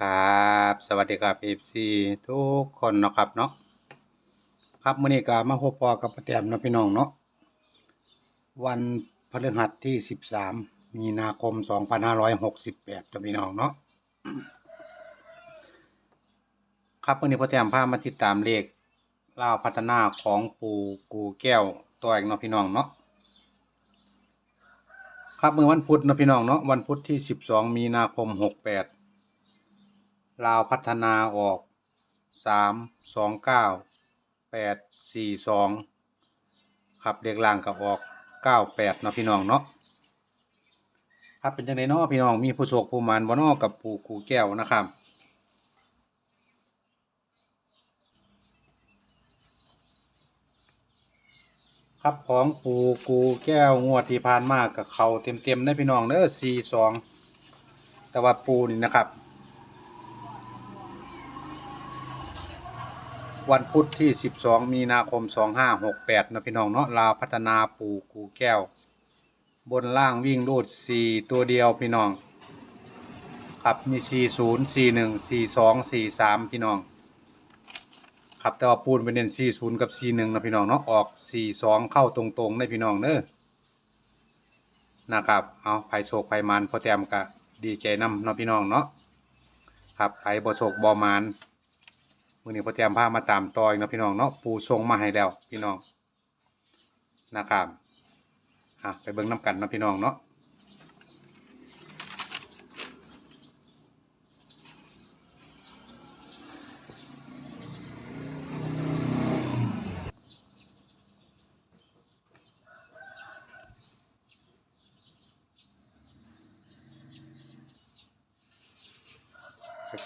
ครับ สวัสดีครับ FC ทุกคนนะครับเนาะครับมื้อนี้ก็มาพบปอกับป้าแต้มนะพี่น้องเนาะวันพฤหัสที่13มีนาคม2568เนาะพี่น้องเนาะครับมื้อนี้ป้าแต้มพามาติดตามเลขล่าวพัฒนาของปูกูแก้วตัวเองเนาะพี่น้องเนาะครับเมื้อวันพุธนะพี่น้องเนาะวันพุธที่ 12 มีนาคม 68 ลาวพัฒนาออกสามสองเก้าแปดสี่สองครับเรียกล่างกับออกเก้าแปดเนาะพี่น้องเนาะครับเป็นจังไดเนาะพี่น้องมีผู้โชคผู้มานบ่เนาะกับปู่กูแก้วนะครับครับของปูกูแก้วงวดที่ผ่านมากกับเขาเต็มๆนะพี่น้องเด้อสี่สองแต่ว่าปูนี่นะครับ วันพุธที่ 12 มีนาคม 2568นะพี่น้องเนาะลาวพัฒนาปูกูแก้ว บนล่างวิ่งรูด 4 ตัวเดียวพี่น้องครับมี 40 41 42 43 พี่น้อง ครับแต่ว่าปูนไปเน้น40 กับ 41นะพี่น้องเนาะออก 42 เข้าตรงๆได้พี่น้องเด้อนะครับเอาไผโชคไผมันพอแต้มก็ดีใจนำเนาะพี่น้องเนาะครับไผบ่โชคบ่มาน มื่อนี้พอเตรียมผ้ามาตามต่อยเนาะพี่น้องเนาะปูทรงมาให้แล้วพี่น้องนะครับอะไปเบิ่งน้ำกันเนาะพี่น้องเนาะ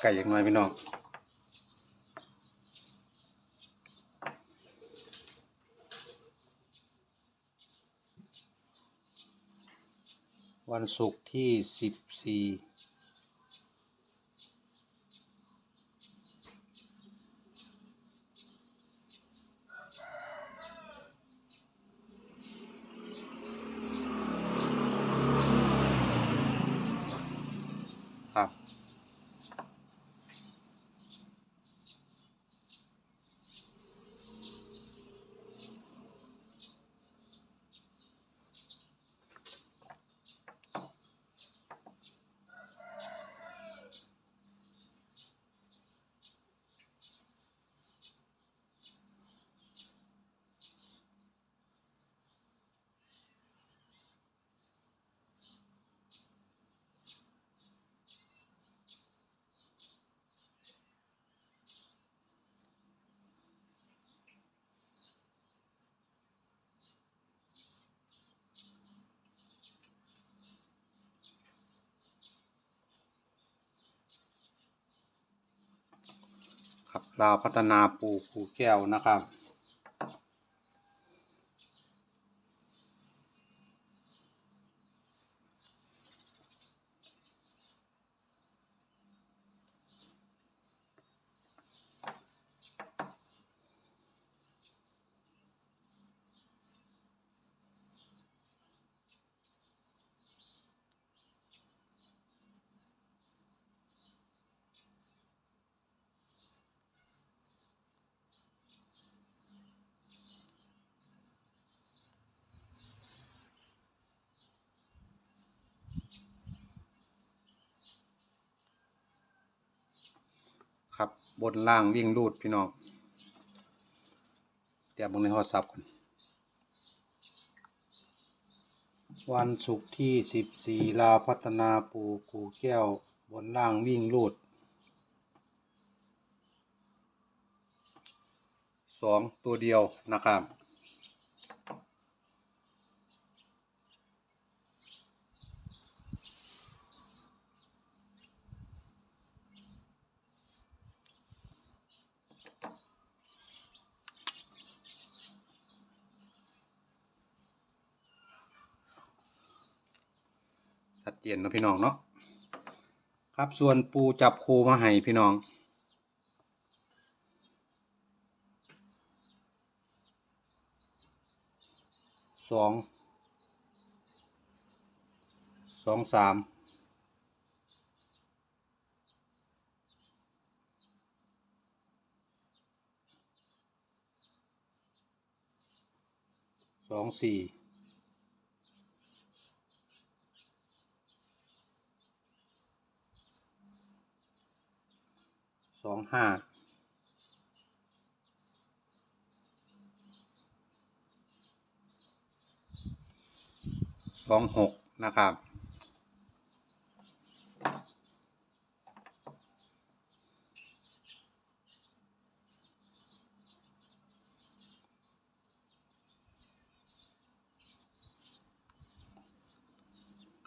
ไก่ยังน้อยพี่น้อง วันศุกร์ที่ 14 ลาวพัฒนาปูภูแก้วนะครับ ครั บนล่างวิ่งรูดพี่น้องเตรียมลงในโทรศัพท์ก่อนวันศุกร์ที่สิบสี่ลาพัฒนาปูกูแก้วบนล่างวิ่งรูดสองตัวเดียวนะครับ ชัดเจนนะพี่น้องเนาะครับส่วนปูจับคูมาให้พี่น้อง สอง สองสาม สองสี่ สองห้าสองหกนะครับ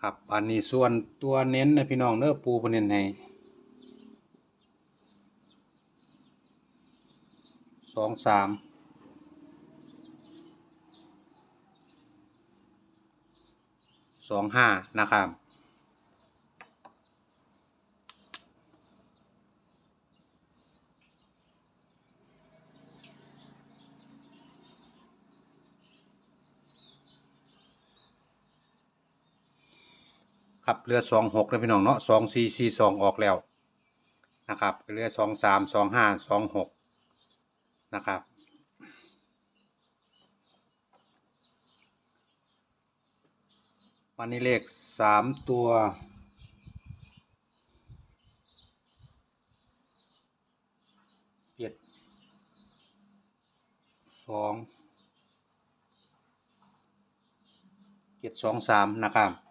ครับ อันนี้ส่วนตัวเน้นนะพี่น้องเนื้อปูเพนเน้นให้ส องสามสองห้านะครับครับเรือสองหกนะพี่น้องเนาะสองสี่สี่สองออกแล้วนะครับเรือสองสามสองห้าสองหก นะครับ วันนี้เลขสามตัว เจ็ดสองเจ็ดสองสามนะครับ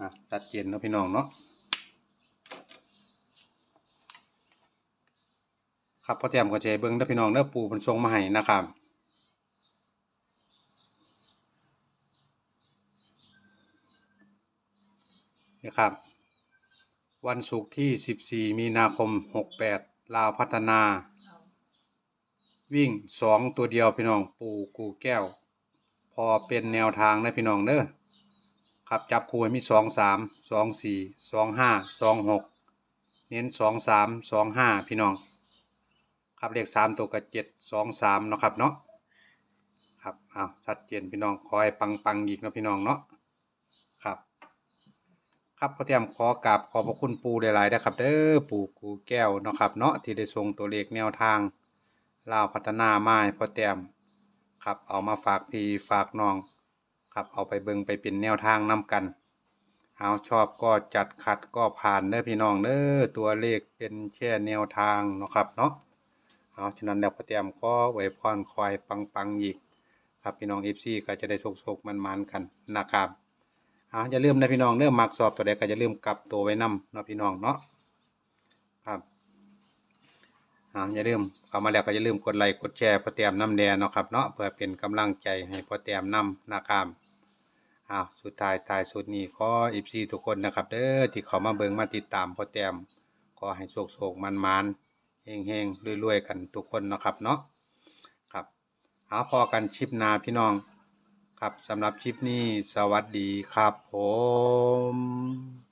อะชัดเจนนะพี่น้องเนาะครับพอเตรียมก็จะให้เบิ่งเด้อพี่น้องเด้อปู่เพิ่นส่งมาให้นะครับนี่ครับ วันศุกร์ที่ 14 มีนาคม 68 ลาวพัฒนา วิ่ง 2 ตัวเดียวพี่น้อง ปูกูแก้ว พอเป็นแนวทางนะพี่น้องเด้อ ครับจับคู่มีสองสามสองสี่สองห้าสองหกเน้นสองสามสองห้าพี่น้อง ครับเลขสามตัวกับเจ็ดสองสามเนาะครับเนาะครับอ้าวชัดเจนพี่น้องขอให้ปังปังอีกนะพี่น้องเนาะครับ ครับพ่อเตรียมขอกราบขอบพระคุณปูหลายๆนะครับเด้อปูกูแก้วเนาะครับเนาะที่ได้ส่งตัวเลขแนวทางลาวพัฒนามาให้พ่อเตรียมครับเอามาฝากพี่ฝากน้อง ครับ เอาไปเบิงไปเป็นแนวทางนำกัน เอาชอบก็จัดขัดก็ผ่านเด้อพี่น้องเด้อตัวเลขเป็นแค่แนวทางเนาะครับเนาะเอาฉะนั้นแล้วพอเตรียมก็ไว้พรคอยปังปังอีกครับพี่น้องเอฟซีก็จะได้โชคๆมันๆกันนะครับเอาอย่าลืมนะพี่น้องเด้อมักสอบตัวใดก็อย่าลืมกลับตัวไว้นำเนาะพี่น้องเนาะครับอ่าอย่าลืมเข้ามาแล้วก็อย่าลืมกดไลค์กดแชร์พอเตรียมน้ำแดงเนาะครับเนาะเพื่อเป็นกำลังใจให้พอเตรียมน้ำนะครับ อ้าวสุดท้ายท้ายสุดนี้ขออีพีทุกคนนะครับ เด้อที่เขามาเบิงมาติดตามพ่อแต้มขอให้โชคโชคมันมันเฮงเฮงรวยๆกันทุกคนนะครับเนาะครับเอาพอกันชิปนาพี่น้องครับสำหรับชิปนี้สวัสดีครับผม